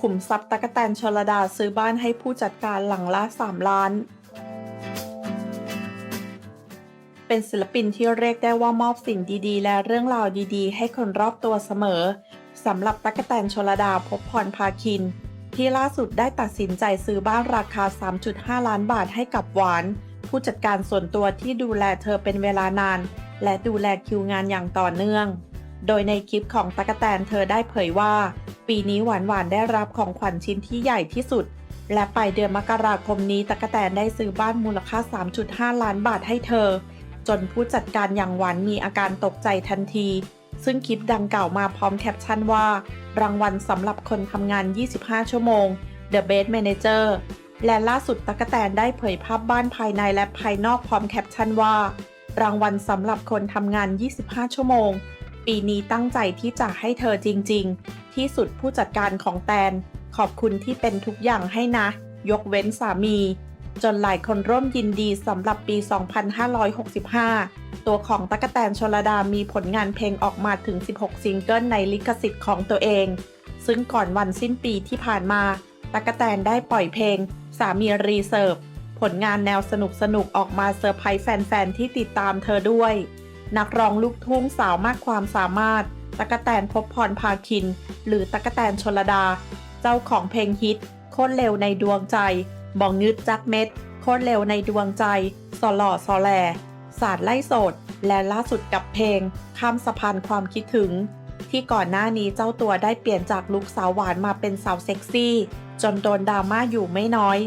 ขุมทรัพย์ตะกแตนชลดาซื้อบ้านให้ผู้จัดการหลังละ 3 ล้าน เป็นศิลปินที่เรียกได้ว่ามอบสิ่งดีๆ และเรื่องราวดีๆ ให้คนรอบตัวเสมอสำหรับตะกแตนชลดาพบพรพาคิน ที่ล่าสุดได้ตัดสินใจซื้อบ้านราคา 3.5 ล้านบาทให้กับหวาน ผู้จัดการส่วนตัวที่ดูแลเธอเป็นเวลานาน และดูแลคิวงานอย่างต่อเนื่อง โดยในคลิปของตะกแตนเธอได้เผยว่า ปีนี้หวานหวานๆได้รับของขวัญชิ้นที่ใหญ่ที่สุด และปลายเดือนมกราคมนี้ตะกแตนได้ซื้อบ้านมูลค่า 3.5 ล้านบาทให้เธอ จนผู้จัดการอย่างหวานมีอาการตกใจทันที ซึ่งคลิปดังกล่าวมาพร้อมแคปชั่นว่า รางวัลสำหรับคนทำงาน 25 ชั่วโมง The Best Manager และล่าสุดตะกแตนได้เผยภาพบ้านภายในและภายนอกพร้อมแคปชั่นว่า รางวัลสำหรับคนทำงาน 25 ชั่วโมง ปีนี้ตั้งใจที่จะให้เธอจริง ๆ ที่สุดผู้จัดการของแตน ขอบคุณที่เป็นทุกอย่างให้นะ ยกเว้นสามี จนหลายคนร่วมยินดีสำหรับปี 2565 ตัวของตะกแตนชลดามีผลงานเพลงออกมาถึง 16 ซิงเกิลในลิขสิทธิ์ของตัวเอง ซึ่งก่อนวันสิ้นปีที่ผ่านมาตะกแตนได้ปล่อยเพลง สามีรีเซิร์ฟ ผลงานแนวสนุกสนุกๆออกมาเซอร์ไพรส์แฟน ๆ ที่ติดตามเธอด้วย นักร้องลูกทุ่งสาวมากความสามารถ ตะกแตนพบพรพาคิน หรือตะกแตนชลดา เจ้าของเพลงฮิต โคตรเร็วในดวงใจบองงึดจักเม็ด โคตรเร็วในดวงใจ สอหล่อสอแหลศาสตร์ไล่โสด และล่าสุดกับเพลง ข้ามสะพานความคิดถึง ที่ก่อนหน้านี้เจ้าตัวได้เปลี่ยนจากลุคสาวหวานมาเป็นสาวเซ็กซี่ จนโดนดราม่าอยู่ไม่น้อย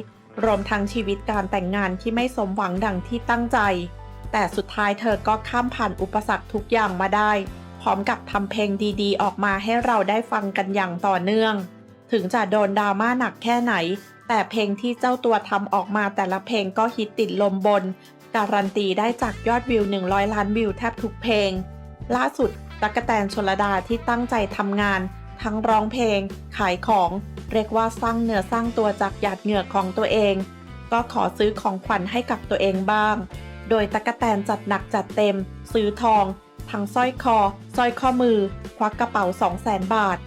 รวมทั้งชีวิตการแต่งงานที่ไม่สมหวังดังที่ตั้งใจ แต่สุดท้ายเธอก็ข้ามผ่านอุปสรรคทุกอย่างมาได้ พร้อมกับทำเพลงดีๆ ออกมาให้เราได้ฟังกันอย่างต่อเนื่อง ถึงจะโดนดราม่าหนักแค่ไหน แต่เพลงที่เจ้าตัวทำออกมาแต่ละเพลงก็ฮิตติดลมบน การันตีได้จากยอดวิว 100 ล้านวิวแทบทุกเพลง ล่าสุดตั๊กแตนชลดาที่ตั้งใจทำงาน ทั้งร้องเพลง ขายของ เรียกว่าสร้างเนื้อสร้างตัวจากหยาดเหงื่อของตัวเอง ก็ขอซื้อของขวัญให้กับตัวเองบ้าง โดยตะกะแตนจัดหนักจัดเต็ม ซื้อทอง ทั้งสร้อยคอสร้อยข้อมือ ควักกระเป๋า 2 0 0 0 0 0 บาท